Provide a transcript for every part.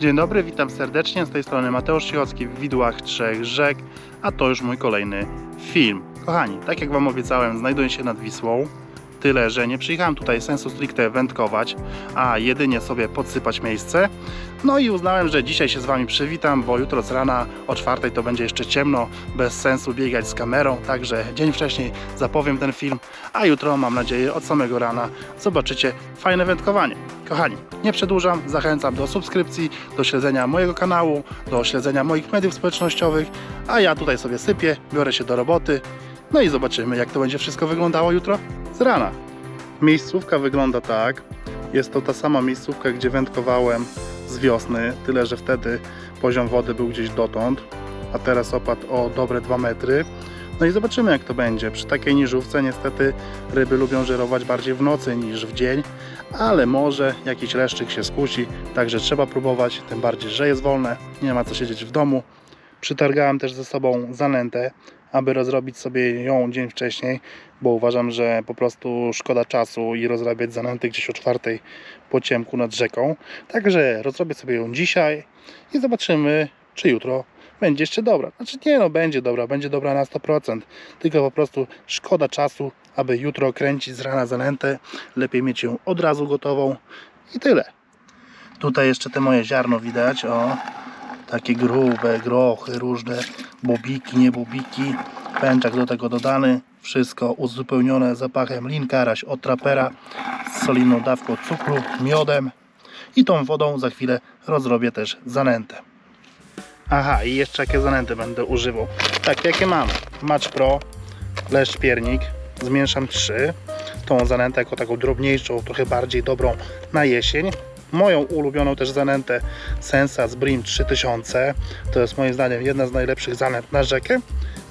Dzień dobry, witam serdecznie. Z tej strony Mateusz Cichocki w Widłach Trzech Rzek, a to już mój kolejny film. Kochani, tak jak Wam obiecałem, znajduję się nad Wisłą. Tyle, że nie przyjechałem tutaj sensu stricte wędkować, a jedynie sobie podsypać miejsce. No i uznałem, że dzisiaj się z Wami przywitam, bo jutro z rana o czwartej to będzie jeszcze ciemno, bez sensu biegać z kamerą, także dzień wcześniej zapowiem ten film, a jutro mam nadzieję od samego rana zobaczycie fajne wędkowanie. Kochani, nie przedłużam, zachęcam do subskrypcji, do śledzenia mojego kanału, do śledzenia moich mediów społecznościowych, a ja tutaj sobie sypię, biorę się do roboty, no i zobaczymy jak to będzie wszystko wyglądało jutro z rana. Miejscówka wygląda tak, jest to ta sama miejscówka, gdzie wędkowałem z wiosny, tyle że wtedy poziom wody był gdzieś dotąd, a teraz opadł o dobre 2 metry. No i zobaczymy jak to będzie. Przy takiej niżówce niestety ryby lubią żerować bardziej w nocy niż w dzień, ale może jakiś leszczyk się skusi, także trzeba próbować, tym bardziej, że jest wolne, nie ma co siedzieć w domu. Przytargałem też ze sobą zanętę, aby rozrobić sobie ją dzień wcześniej, bo uważam, że po prostu szkoda czasu i rozrabiać zanęty gdzieś o czwartej po ciemku nad rzeką. Także rozrobię sobie ją dzisiaj i zobaczymy, czy jutro będzie jeszcze dobra. Znaczy nie no, będzie dobra, będzie dobra na 100%, tylko po prostu szkoda czasu, aby jutro kręcić z rana zanętę. Lepiej mieć ją od razu gotową i tyle. Tutaj jeszcze te moje ziarno widać, o takie grube grochy, różne bobiki, nie bobiki, pęczak do tego dodany, wszystko uzupełnione zapachem linkaraś od trapera z solidną dawką cukru, miodem i tą wodą za chwilę rozrobię też zanętę. Aha, i jeszcze jakie zanęty będę używał. Tak, jakie mam? Match Pro, leszcz piernik, zmieszam 3. Tą zanętę jako taką drobniejszą, trochę bardziej dobrą na jesień. Moją ulubioną też zanętę Sensa z Brim 3000. To jest moim zdaniem jedna z najlepszych zanęt na rzekę.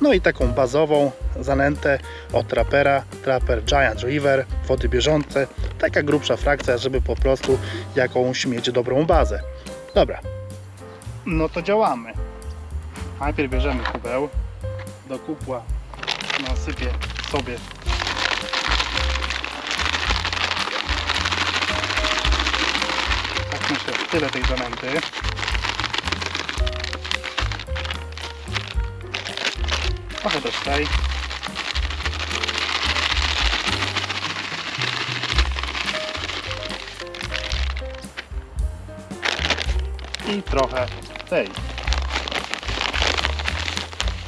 No i taką bazową zanętę od Trapera, Trapper Giant River, wody bieżące. Taka grubsza frakcja, żeby po prostu jakąś mieć dobrą bazę. Dobra, no to działamy. Najpierw bierzemy kubeł, do kupła nasypię sobie myślę tyle tej zanęty. Trochę tej. I trochę tej.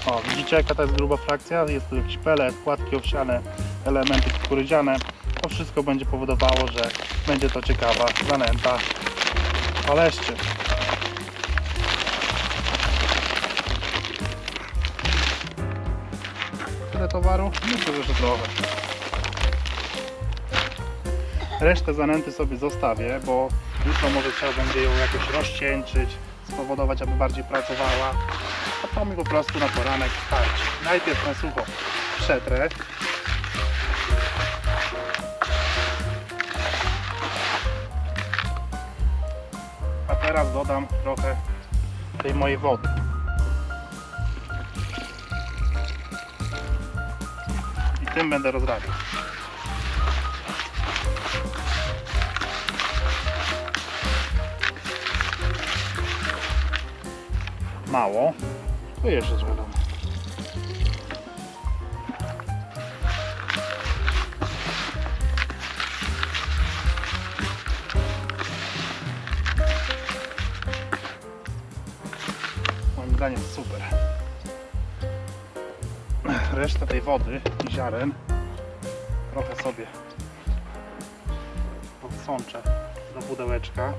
O, widzicie jaka to jest gruba frakcja? Jest tu jakiś pelet, płatki owsiane, elementy kukurydziane. To wszystko będzie powodowało, że będzie to ciekawa zanęta paleszczy. Tyle towaru? Że jeszcze trochę. Resztę zanęty sobie zostawię, bo jutro może trzeba będzie ją jakoś rozcieńczyć, spowodować, aby bardziej pracowała. A to mi po prostu na poranek starczy. Najpierw na sucho przetrę. Teraz dodam trochę tej mojej wody. I tym będę rozrabiał. mało. To jeszcze trochę zdaniem super. Resztę tej wody i ziaren trochę sobie podsączę do pudełeczka.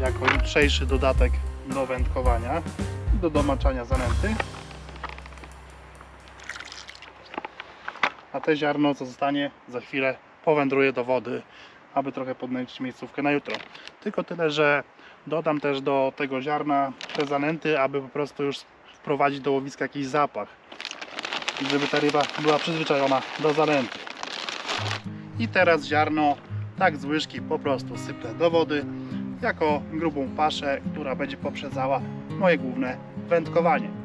jako jutrzejszy dodatek do wędkowania i do domaczania zanęty. A te ziarno, co zostanie, za chwilę powędruje do wody, aby trochę podnęcić miejscówkę na jutro. Tylko tyle, że dodam też do tego ziarna te zanęty, aby po prostu już wprowadzić do łowiska jakiś zapach. I żeby ta ryba była przyzwyczajona do zanęty. I teraz ziarno tak z łyżki po prostu sypnę do wody jako grubą paszę, która będzie poprzedzała moje główne wędkowanie.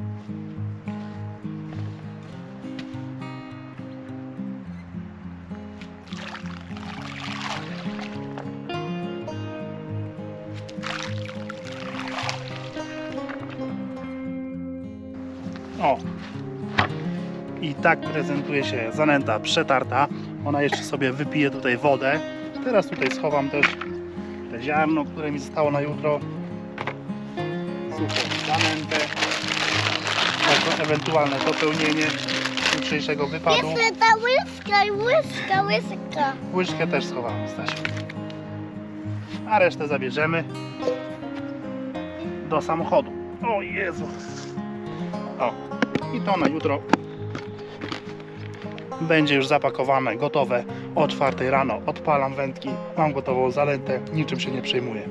Tak prezentuje się zanęta przetarta. Ona jeszcze sobie wypije tutaj wodę. Teraz tutaj schowam też te ziarno, które mi zostało na jutro. Suchą zanętę. Jako ewentualne dopełnienie jutrzejszego wypadu. Jeszcze ta łyżka, łyżka, łyżka. Łyżkę też schowałem, Stasiu. A resztę zabierzemy do samochodu. O Jezu. O. I to na jutro będzie już zapakowane, gotowe. O 4 rano odpalam wędki, mam gotową zalętę, niczym się nie przejmuję.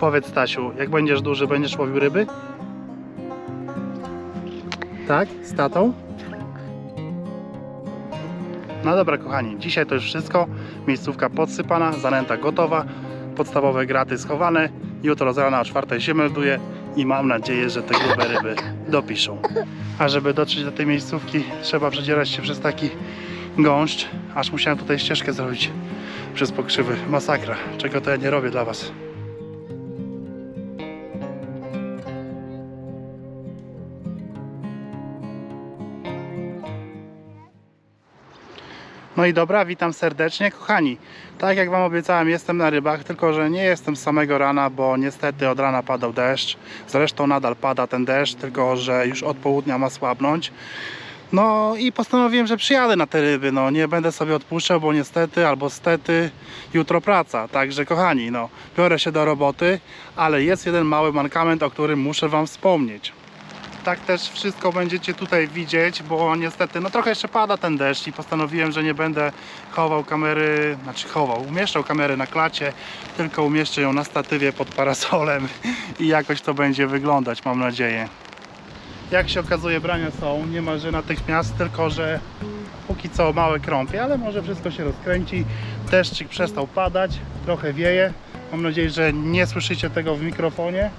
Powiedz Stasiu, jak będziesz duży, będziesz łowił ryby? Tak? Z tatą? No dobra kochani, dzisiaj to już wszystko. Miejscówka podsypana, zanęta gotowa, podstawowe graty schowane. Jutro z rana o 4 się melduję i mam nadzieję, że te grube ryby dopiszą. A żeby dotrzeć do tej miejscówki, trzeba przedzierać się przez taki gąszcz, aż musiałem tutaj ścieżkę zrobić przez pokrzywy. Masakra, czego to ja nie robię dla Was. No i dobra, witam serdecznie. Kochani, tak jak Wam obiecałem, jestem na rybach, tylko że nie jestem z samego rana, bo niestety od rana padał deszcz. Zresztą nadal pada ten deszcz, tylko że już od południa ma słabnąć. No i postanowiłem, że przyjadę na te ryby. No nie będę sobie odpuszczał, bo niestety albo stety jutro praca. Także kochani, no biorę się do roboty, ale jest jeden mały mankament, o którym muszę Wam wspomnieć tak też wszystko będziecie tutaj widzieć, bo niestety no trochę jeszcze pada ten deszcz i postanowiłem, że nie będę chował kamery, znaczy chował, umieszczał kamerę na klacie, tylko umieszczę ją na statywie pod parasolem i jakoś to będzie wyglądać, mam nadzieję. Jak się okazuje, brania są niemalże natychmiast, tylko że póki co małe krąpie, ale może wszystko się rozkręci. Deszczyk przestał padać, trochę wieje. Mam nadzieję, że nie słyszycie tego w mikrofonie.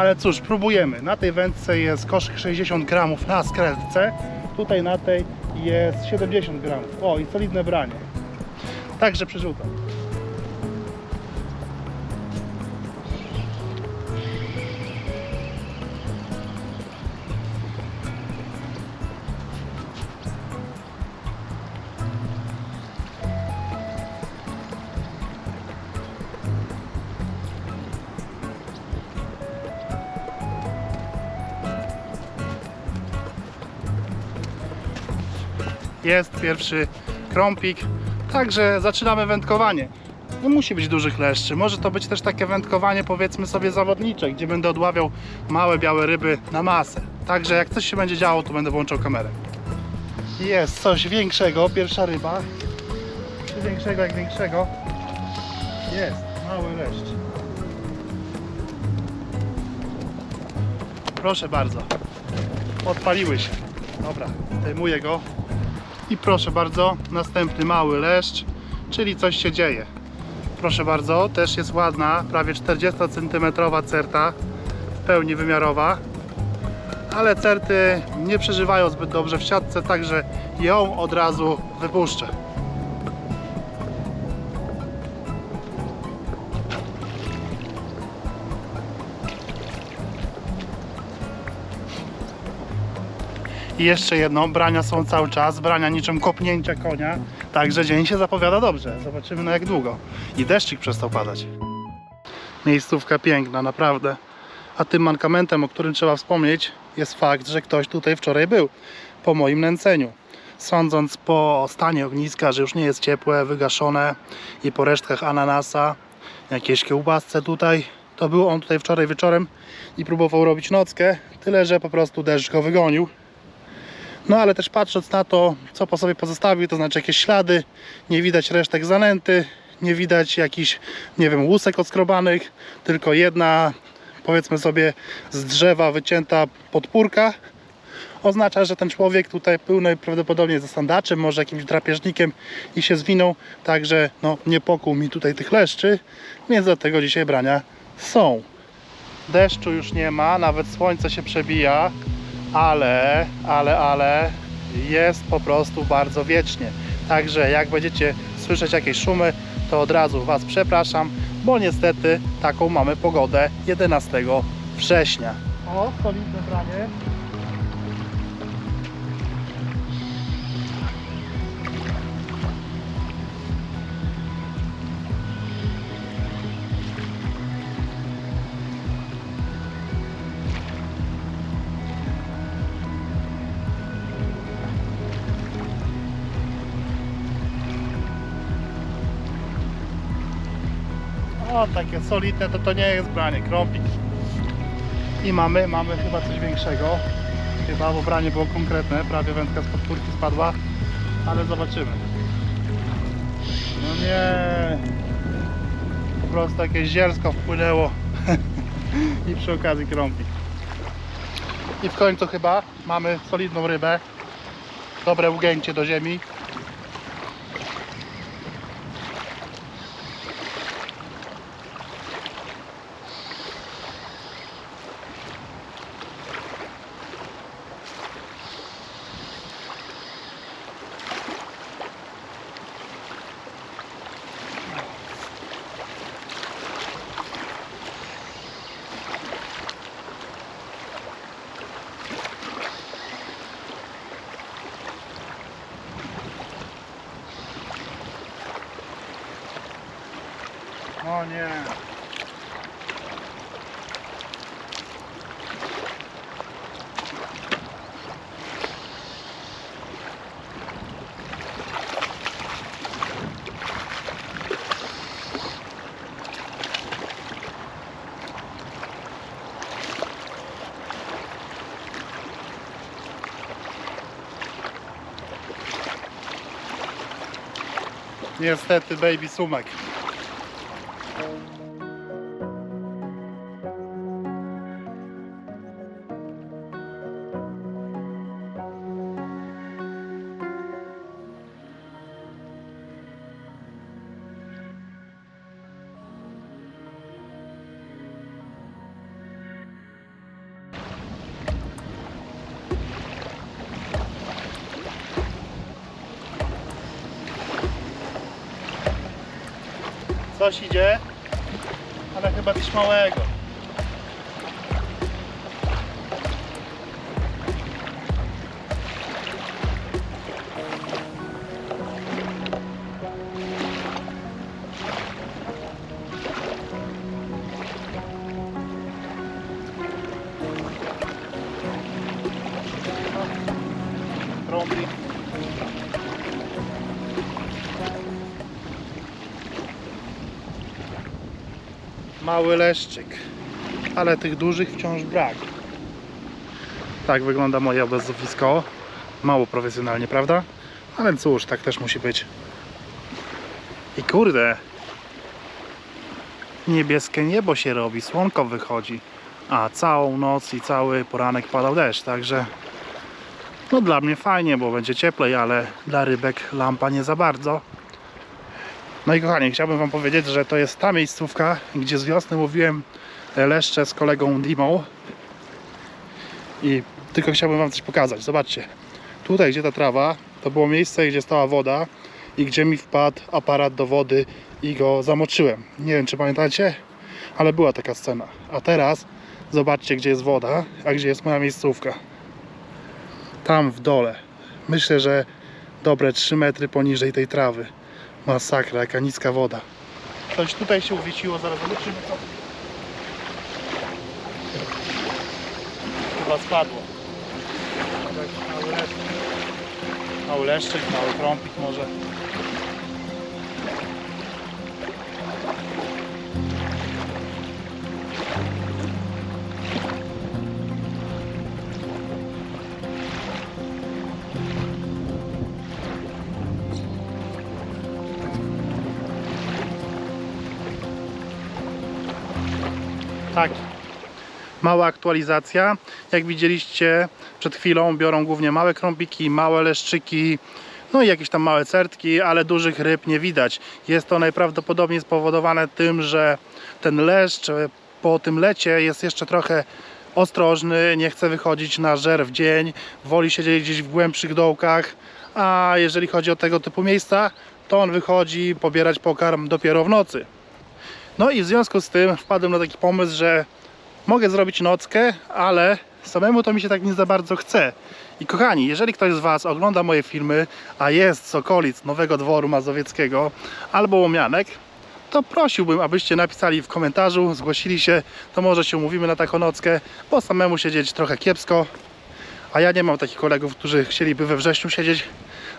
Ale cóż, próbujemy. Na tej wędce jest koszyk 60 gramów na skrętce. Tutaj na tej jest 70 gramów. O, i solidne branie. Także przerzucam. Jest pierwszy krąpik. Także zaczynamy wędkowanie. Nie musi być dużych leszczy. Może to być też takie wędkowanie, powiedzmy sobie, zawodnicze, gdzie będę odławiał małe białe ryby na masę. Także jak coś się będzie działo, to będę włączał kamerę. Jest coś większego, pierwsza ryba. Czy większego jak większego? Jest, mały leszcz. Proszę bardzo. Odpaliły się. Dobra, zdejmuję go. I proszę bardzo, następny mały leszcz, czyli coś się dzieje. Proszę bardzo, też jest ładna, prawie 40 cm certa, w pełni wymiarowa. Ale certy nie przeżywają zbyt dobrze w siatce, także ją od razu wypuszczę. I jeszcze jedno, brania są cały czas, brania niczym kopnięcia konia, także dzień się zapowiada dobrze. Zobaczymy na jak długo. I deszczyk przestał padać. Miejscówka piękna, naprawdę. A tym mankamentem, o którym trzeba wspomnieć, jest fakt, że ktoś tutaj wczoraj był po moim nęceniu. Sądząc po stanie ogniska, że już nie jest ciepłe, wygaszone i po resztkach ananasa, jakieś kiełbasce tutaj, to był on tutaj wczoraj wieczorem i próbował robić nockę, tyle że po prostu deszcz go wygonił. No ale też patrząc na to, co po sobie pozostawił, to znaczy jakieś ślady, nie widać resztek zanęty, nie widać jakichś, nie wiem, łusek odskrobanych, tylko jedna, powiedzmy sobie, z drzewa wycięta podpórka. Oznacza, że ten człowiek tutaj był najprawdopodobniej za sandaczem, może jakimś drapieżnikiem i się zwinął, także no, nie pokuł mi tutaj tych leszczy, więc dlatego dzisiaj brania są. Deszczu już nie ma, nawet słońce się przebija, ale, ale, ale jest po prostu bardzo wiecznie. Także jak będziecie słyszeć jakieś szumy, to od razu Was przepraszam, bo niestety taką mamy pogodę 11 września. O, solidne branie. O, takie solidne to to nie jest branie, krąpik. I mamy, mamy chyba coś większego. Chyba, bo branie było konkretne, prawie wędka z podpórki spadła, ale zobaczymy. No nie, po prostu jakieś zielsko wpłynęło i przy okazji krąpik. I w końcu chyba mamy solidną rybę, dobre ugięcie do ziemi. O nie. Niestety baby sumek. Coś idzie, ale chyba coś małego. Mały leszczyk, ale tych dużych wciąż brak. Tak wygląda moje obozowisko. Mało profesjonalnie, prawda? Ale cóż, tak też musi być. I kurde, niebieskie niebo się robi, słonko wychodzi, a całą noc i cały poranek padał deszcz, także no dla mnie fajnie, bo będzie cieplej, ale dla rybek lampa nie za bardzo. No i kochani, chciałbym Wam powiedzieć, że to jest ta miejscówka, gdzie z wiosny mówiłem leszcze z kolegą Dimą. I tylko chciałbym Wam coś pokazać. Zobaczcie, tutaj gdzie ta trawa, to było miejsce, gdzie stała woda i gdzie mi wpadł aparat do wody i go zamoczyłem. Nie wiem, czy pamiętacie, ale była taka scena. A teraz zobaczcie, gdzie jest woda, a gdzie jest moja miejscówka. Tam w dole. Myślę, że dobre 3 metry poniżej tej trawy. Masakra, jaka niska woda. Coś tutaj się uwieciło, zaraz zobaczymy co. Chyba spadło. Mały leszczyk, mały trąpik może. Tak. Mała aktualizacja. Jak widzieliście przed chwilą, biorą głównie małe krąpiki, małe leszczyki, no i jakieś tam małe certki, ale dużych ryb nie widać. Jest to najprawdopodobniej spowodowane tym, że ten leszcz e, po tym lecie jest jeszcze trochę ostrożny, nie chce wychodzić na żer w dzień, woli siedzieć gdzieś w głębszych dołkach, a jeżeli chodzi o tego typu miejsca, to on wychodzi pobierać pokarm dopiero w nocy. No i w związku z tym wpadłem na taki pomysł, że mogę zrobić nockę, ale samemu to mi się tak nie za bardzo chce. I kochani, jeżeli ktoś z Was ogląda moje filmy, a jest z okolic Nowego Dworu Mazowieckiego albo Łomianek, to prosiłbym, abyście napisali w komentarzu, zgłosili się, to może się umówimy na taką nockę, bo samemu siedzieć trochę kiepsko, a ja nie mam takich kolegów, którzy chcieliby we wrześniu siedzieć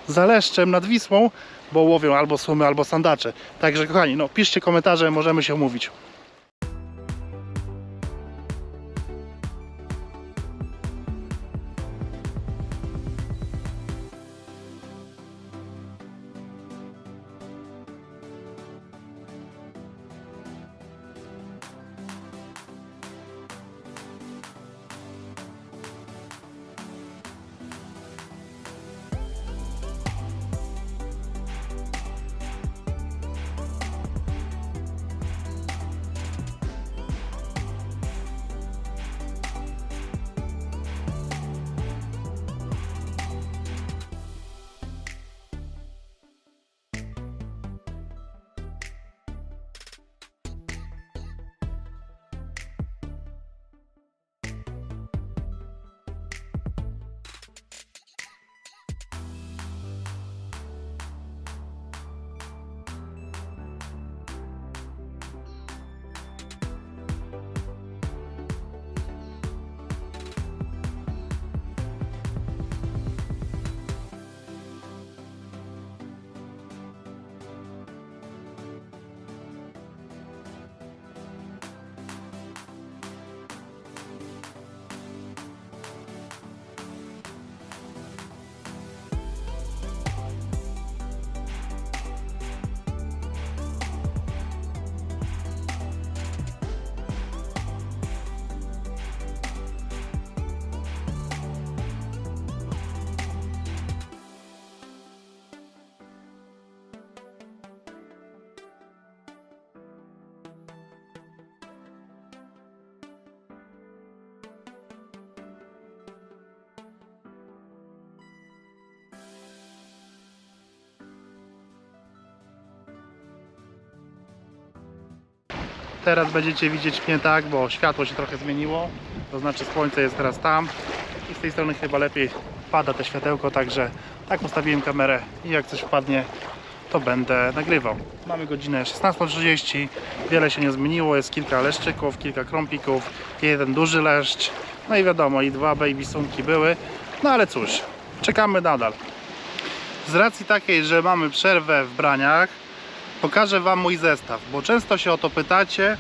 za leszczem nad Wisłą, bo łowią albo sumy, albo sandacze. Także kochani, no piszcie komentarze, możemy się umówić. Teraz będziecie widzieć mnie tak, bo światło się trochę zmieniło. To znaczy słońce jest teraz tam. I z tej strony chyba lepiej pada te światełko, także tak ustawiłem kamerę i jak coś wpadnie, to będę nagrywał. Mamy godzinę 16.30, wiele się nie zmieniło, jest kilka leszczyków, kilka krąpików, jeden duży leszcz, no i wiadomo, i dwa baby sunki były, no ale cóż, czekamy nadal. Z racji takiej, że mamy przerwę w braniach, pokażę Wam mój zestaw, bo często się o to pytacie.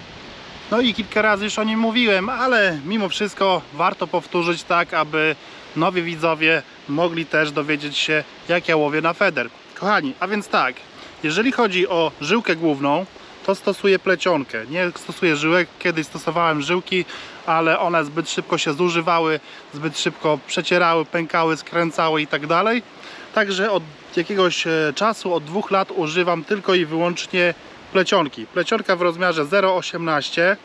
No i kilka razy już o nim mówiłem, ale mimo wszystko warto powtórzyć tak, aby nowi widzowie mogli też dowiedzieć się, jak ja łowię na feder. Kochani, a więc tak, jeżeli chodzi o żyłkę główną, to stosuję plecionkę. Nie stosuję żyłek, kiedyś stosowałem żyłki, ale one zbyt szybko się zużywały, zbyt szybko przecierały, pękały, skręcały i tak dalej. Także od jakiegoś e, czasu, od dwóch lat używam tylko i wyłącznie plecionki. Plecionka w rozmiarze 0,18.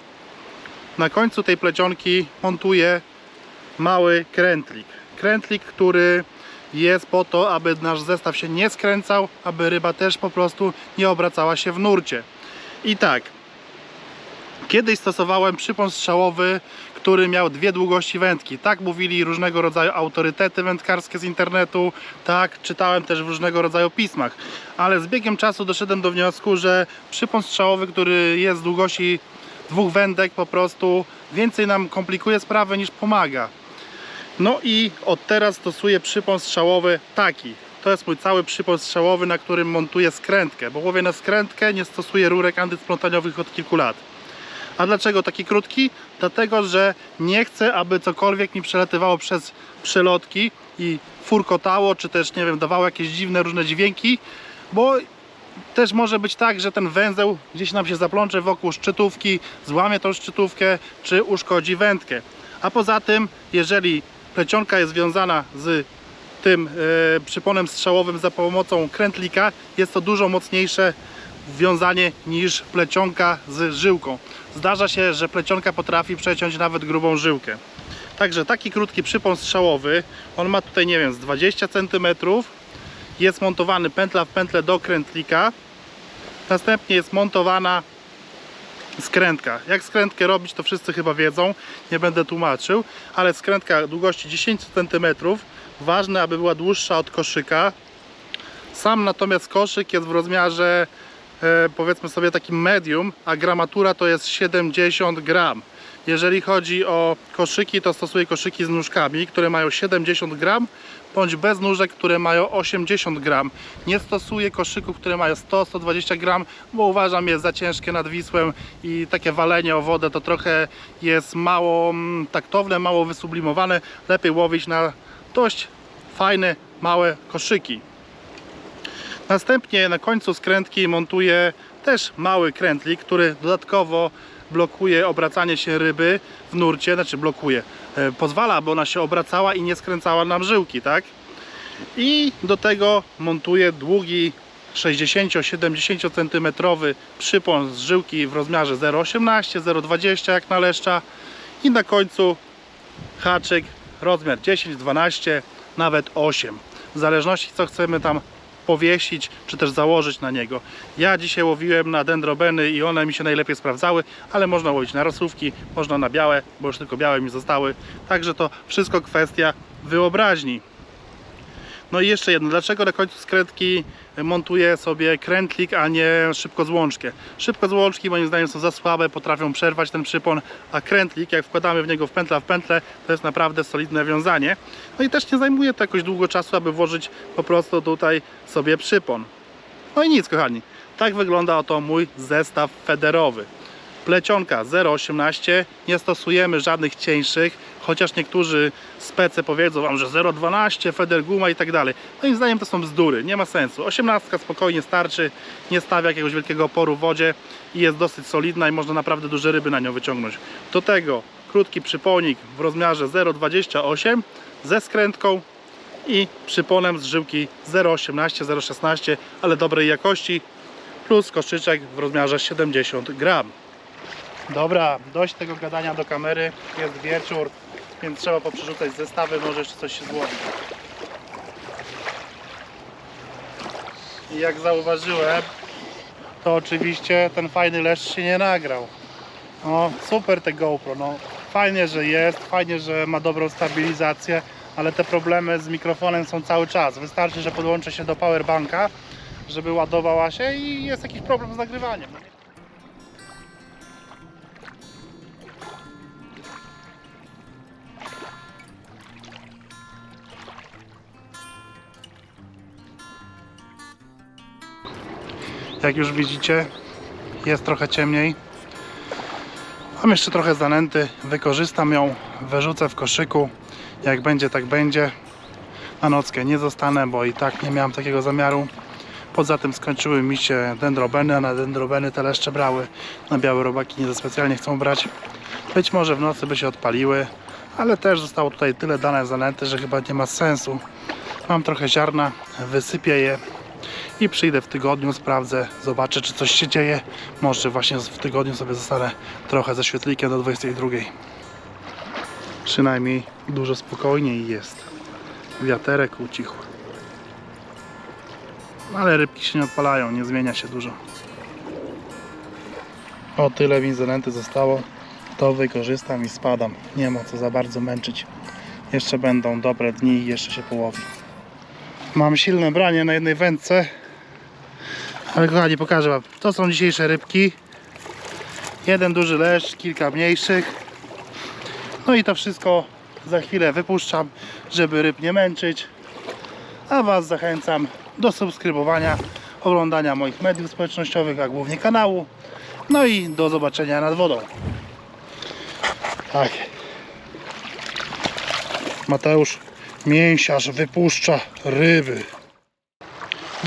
Na końcu tej plecionki montuję mały krętlik. Krętlik, który jest po to, aby nasz zestaw się nie skręcał, aby ryba też po prostu nie obracała się w nurcie. I tak, kiedyś stosowałem przypon strzałowy, który miał dwie długości wędki. Tak mówili różnego rodzaju autorytety wędkarskie z internetu, tak czytałem też w różnego rodzaju pismach. Ale z biegiem czasu doszedłem do wniosku, że przypon strzałowy, który jest długości dwóch wędek po prostu więcej nam komplikuje sprawę niż pomaga. No i od teraz stosuję przypon strzałowy taki. To jest mój cały przypon strzałowy, na którym montuję skrętkę, bo łowię na skrętkę, nie stosuję rurek antysplątaniowych od kilku lat. A dlaczego taki krótki? Dlatego, że nie chcę, aby cokolwiek mi przelatywało przez przelotki i furkotało, czy też, nie wiem, dawało jakieś dziwne, różne dźwięki, bo też może być tak, że ten węzeł gdzieś nam się zaplącze wokół szczytówki, złamie tą szczytówkę, czy uszkodzi wędkę. A poza tym, jeżeli plecionka jest związana z tym e, przyponem strzałowym za pomocą krętlika, jest to dużo mocniejsze wiązanie niż plecionka z żyłką. Zdarza się, że plecionka potrafi przeciąć nawet grubą żyłkę. Także taki krótki przypon strzałowy, on ma tutaj, nie wiem, z 20 cm. Jest montowany pętla w pętlę do krętlika. Następnie jest montowana skrętka. Jak skrętkę robić, to wszyscy chyba wiedzą, nie będę tłumaczył, ale skrętka długości 10 cm. Ważne, aby była dłuższa od koszyka. Sam natomiast koszyk jest w rozmiarze powiedzmy sobie takim medium, a gramatura to jest 70 gram. Jeżeli chodzi o koszyki, to stosuję koszyki z nóżkami, które mają 70 gram bądź bez nóżek, które mają 80 gram. Nie stosuję koszyków, które mają 100-120 gram, bo uważam je za ciężkie nad Wisłem i takie walenie o wodę to trochę jest mało mm, taktowne, mało wysublimowane. Lepiej łowić na dość fajne, małe koszyki. Następnie na końcu skrętki montuję też mały krętlik, który dodatkowo blokuje obracanie się ryby w nurcie, znaczy blokuje, e, pozwala, aby ona się obracała i nie skręcała nam żyłki, tak? I do tego montuję długi 60-70 cm przypon z żyłki w rozmiarze 0,18, 0,20 jak na leszcza i na końcu haczyk rozmiar 10, 12, nawet 8. W zależności co chcemy tam powiesić, czy też założyć na niego. Ja dzisiaj łowiłem na dendrobeny i one mi się najlepiej sprawdzały, ale można łowić na rosówki, można na białe, bo już tylko białe mi zostały. Także to wszystko kwestia wyobraźni. No i jeszcze jedno, dlaczego na końcu skrętki montuję sobie krętlik, a nie szybkozłączkę? Szybkozłączki moim zdaniem są za słabe, potrafią przerwać ten przypon, a krętlik, jak wkładamy w niego w pętla w pętlę, to jest naprawdę solidne wiązanie. No i też nie zajmuje to jakoś długo czasu, aby włożyć po prostu tutaj sobie przypon. No i nic kochani, tak wygląda oto mój zestaw federowy. Plecionka 0,18, nie stosujemy żadnych cieńszych, chociaż niektórzy spece powiedzą Wam, że 0,12, feder guma i tak dalej. Moim zdaniem to są bzdury, nie ma sensu. 18 spokojnie starczy, nie stawia jakiegoś wielkiego oporu w wodzie i jest dosyć solidna i można naprawdę duże ryby na nią wyciągnąć. Do tego krótki przyponik w rozmiarze 0,28 ze skrętką i przyponem z żyłki 0,18, 0,16, ale dobrej jakości, plus koszyczek w rozmiarze 70 gram. Dobra, dość tego gadania do kamery, jest wieczór, więc trzeba poprzerzucać zestawy, może jeszcze coś się złoży. I jak zauważyłem, to oczywiście ten fajny leszcz się nie nagrał. No, super te GoPro, no fajnie, że jest, fajnie, że ma dobrą stabilizację, ale te problemy z mikrofonem są cały czas. Wystarczy, że podłączę się do powerbanka, żeby ładowała się i jest jakiś problem z nagrywaniem. Jak już widzicie, jest trochę ciemniej. Mam jeszcze trochę zanęty, wykorzystam ją, wyrzucę w koszyku. Jak będzie, tak będzie. Na nockę nie zostanę, bo i tak nie miałem takiego zamiaru. Poza tym skończyły mi się dendrobeny, a na dendrobeny te leszcze brały. Na białe robaki nie za specjalnie chcą brać. Być może w nocy by się odpaliły, ale też zostało tutaj tyle dane zanęty, że chyba nie ma sensu. Mam trochę ziarna, wysypię je i przyjdę w tygodniu, sprawdzę, zobaczę czy coś się dzieje. Może właśnie w tygodniu sobie zostanę trochę ze świetlikiem do 22. Przynajmniej dużo spokojniej jest. Wiaterek ucichł. Ale rybki się nie odpalają, nie zmienia się dużo. O tyle mi zostało. To wykorzystam i spadam. Nie ma co za bardzo męczyć. Jeszcze będą dobre dni i jeszcze się połowi. Mam silne branie na jednej wędce. Ale kochani, pokażę Wam. To są dzisiejsze rybki. Jeden duży leszcz, kilka mniejszych. No i to wszystko za chwilę wypuszczam, żeby ryb nie męczyć. A Was zachęcam do subskrybowania, oglądania moich mediów społecznościowych, a głównie kanału. No i do zobaczenia nad wodą. Tak. Mateusz Mięsiarz wypuszcza ryby.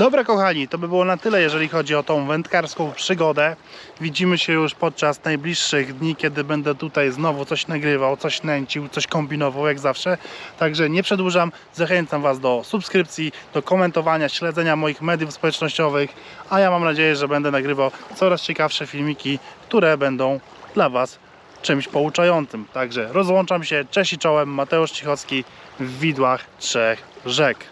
Dobra kochani, to by było na tyle, jeżeli chodzi o tą wędkarską przygodę. Widzimy się już podczas najbliższych dni, kiedy będę tutaj znowu coś nagrywał, coś nęcił, coś kombinował jak zawsze. Także nie przedłużam, zachęcam Was do subskrypcji, do komentowania, śledzenia moich mediów społecznościowych, a ja mam nadzieję, że będę nagrywał coraz ciekawsze filmiki, które będą dla Was czymś pouczającym. Także rozłączam się, cześć i czołem, Mateusz Cichocki w Widłach Trzech Rzek.